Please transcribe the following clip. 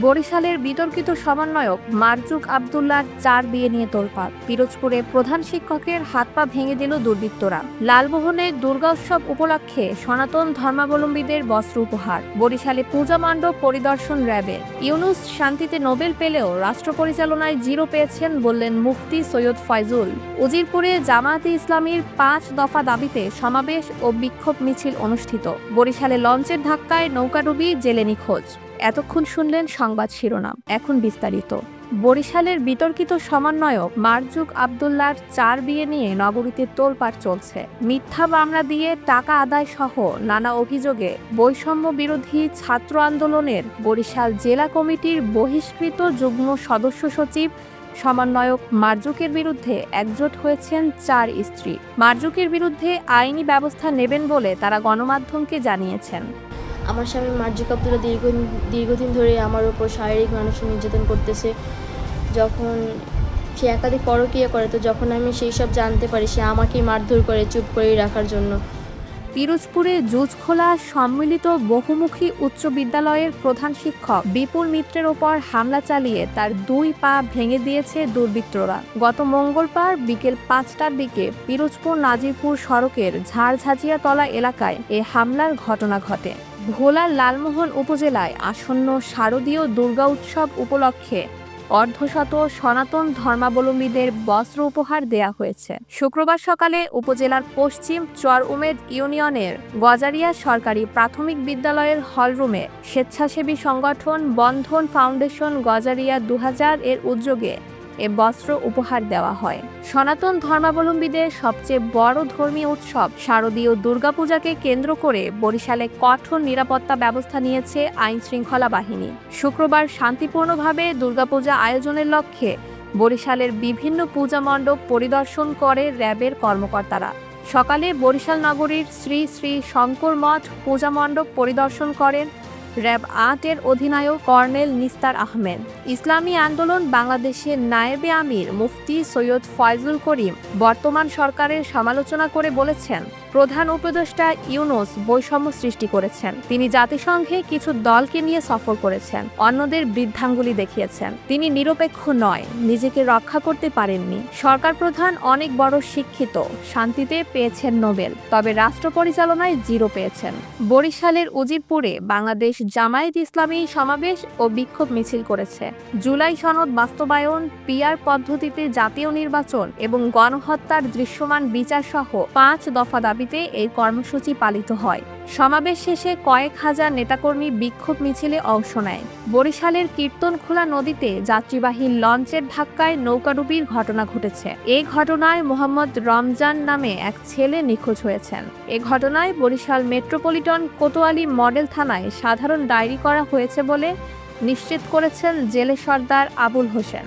বরিশালের বিতর্কিত সমন্বয়ক মারজুক আবদুল্লার চার বিয়ে নিয়ে তোলপাড় পিরোজপুরে প্রধান শিক্ষকের হাত পা ভেঙে দিল দুর্বৃত্তরা। লালমোহনে দুর্গা উৎসব উপলক্ষে সনাতন ধর্মাবলম্বীদের বস্ত্র উপহার। বরিশালে পূজা মণ্ডপ পরিদর্শন র্যাবের ইউনুস শান্তিতে নোবেল পেলেও রাষ্ট্র পরিচালনায় জিরো পেয়েছেন বললেন মুফতি সৈয়দ ফয়জুল। উজিরপুরে জামায়াতে ইসলামীর পাঁচ দফা দাবিতে সমাবেশ ও বিক্ষোভ মিছিল অনুষ্ঠিত। বরিশালে লঞ্চের ধাক্কায় নৌকাডুবি জেলে নিখোঁজ। এতক্ষণ শুনলেন সংবাদ শিরোনাম। এখন বিস্তারিত। বরিশালের বিতর্কিত সমন্বয়ক মারজুক আবদুল্লার চার বিয়ে নিয়ে নগরীতে তোলপাড় চলছে। মিথ্যা মামলা দিয়ে টাকা আদায় সহ নানা অভিযোগে বৈষম্য বিরোধী ছাত্র আন্দোলনের বরিশাল জেলা কমিটির বহিষ্কৃত যুগ্ম সদস্য সচিব সমন্বয়ক মার্জুকের বিরুদ্ধে একজোট হয়েছেন চার স্ত্রী। মার্জুকের বিরুদ্ধে আইনি ব্যবস্থা নেবেন বলে তারা গণমাধ্যমকে জানিয়েছেন। আমার স্বামী মার্জিক আব্দুল্লা দীর্ঘ, দীর্ঘদিন ধরে আমার ওপর শারীরিক মানসিক নির্যাতন করতেছে। যখন সে একাধিক পরকীয়া করে, তো যখন আমি সেই সব জানতে পারি, সে আমাকেই মারধর করে চুপ করেই রাখার জন্য। পিরোজপুরে জুজখোলা সম্মিলিত বহুমুখী উচ্চ বিদ্যালয়ের প্রধান শিক্ষক বিপুল মিত্রের ওপর হামলা চালিয়ে তার দুই পা ভেঙে দিয়েছে দুর্বৃত্তরা। গত মঙ্গলবার বিকেল পাঁচটার দিকে পিরোজপুর নাজিরপুর সড়কের ঝাড়ঝাঁঝিয়াতলা এলাকায় এ হামলার ঘটনা ঘটে। ভোলার লালমোহন উপজেলায় আসন্ন শারদীয় দুর্গা উৎসব উপলক্ষে অর্ধশত সনাতন ধর্মাবলম্বীদের বস্ত্র উপহার দেয়া হয়েছে। শুক্রবার সকালে উপজেলার পশ্চিম চর উমেদ ইউনিয়নের গজারিয়া সরকারি প্রাথমিক বিদ্যালয়ের হলরুমে স্বেচ্ছাসেবী সংগঠন বন্ধন ফাউন্ডেশন গজারিয়া দু হাজার এর উদ্যোগে এ বস্ত্র উপহার দেওয়া হয়। সনাতন ধর্মাবলম্বীদের সবচেয়ে বড় ধর্মীয় উৎসব শারদীয় দুর্গাপূজাকে কেন্দ্র করে বরিশালে কঠোর নিরাপত্তা ব্যবস্থা নিয়েছে আইন শৃঙ্খলা বাহিনী। শুক্রবার শান্তিপূর্ণভাবে দুর্গাপূজা আয়োজনের লক্ষ্যে বরিশালের বিভিন্ন পূজা মণ্ডপ পরিদর্শন করে র্যাবের কর্মকর্তারা। সকালে বরিশাল নগরীর শ্রী শ্রী শঙ্কর মঠ পূজা মণ্ডপ পরিদর্শন করেন র্যাব আটের অধিনায়ক কর্নেল নিস্তার আহমেদ। ইসলামী আন্দোলন বাংলাদেশের নায়েবে আমির মুফতি সৈয়দ ফয়জুল করিম বর্তমান সরকারের সমালোচনা করে বলেছেন প্রধান উপদেষ্টা ইউনুস বৈষম্য সৃষ্টি করেছেন। তিনি জাতিসংঘে কিছু দলকে নিয়ে সফর করেছেন, অন্যদের বৃদ্ধাঙ্গুলি দেখিয়েছেন। তিনি নিরপেক্ষ নয়, নিজেকে রক্ষা করতে পারেননি। সরকার প্রধান অনেক বড় শিক্ষিত, শান্তিতে পেয়েছেন নোবেল, তবে রাষ্ট্র পরিচালনায় জিরো পেয়েছেন। বরিশালের উজিরপুরে বাংলাদেশ জামায়াত ইসলামী সমাবেশ ও বিক্ষোভ মিছিল করেছে। জুলাই সনদ বাস্তবায়ন, পিআর পদ্ধতিতে জাতীয় নির্বাচন এবং গণহত্যার দৃশ্যমান বিচার সহ পাঁচ দফা দাবিতে এই কর্মসূচি পালিত হয়। সমাবেশ শেষে কয়েক হাজার নেতাকর্মী বিক্ষোভ মিছিলে অংশ নেয়। বরিশালের কীর্তনখোলা নদীতে যাত্রীবাহী লঞ্চের ধাক্কায় নৌকাডুবির ঘটনা ঘটেছে। এই ঘটনায় মোহাম্মদ রমজান নামে এক ছেলে নিখোঁজ হয়েছেন। এ ঘটনায় বরিশাল মেট্রোপলিটন কোতোয়ালি মডেল থানায় সাধারণ ডায়েরি করা হয়েছে বলে নিশ্চিত করেছেন জেলে সর্দার আবুল হোসেন।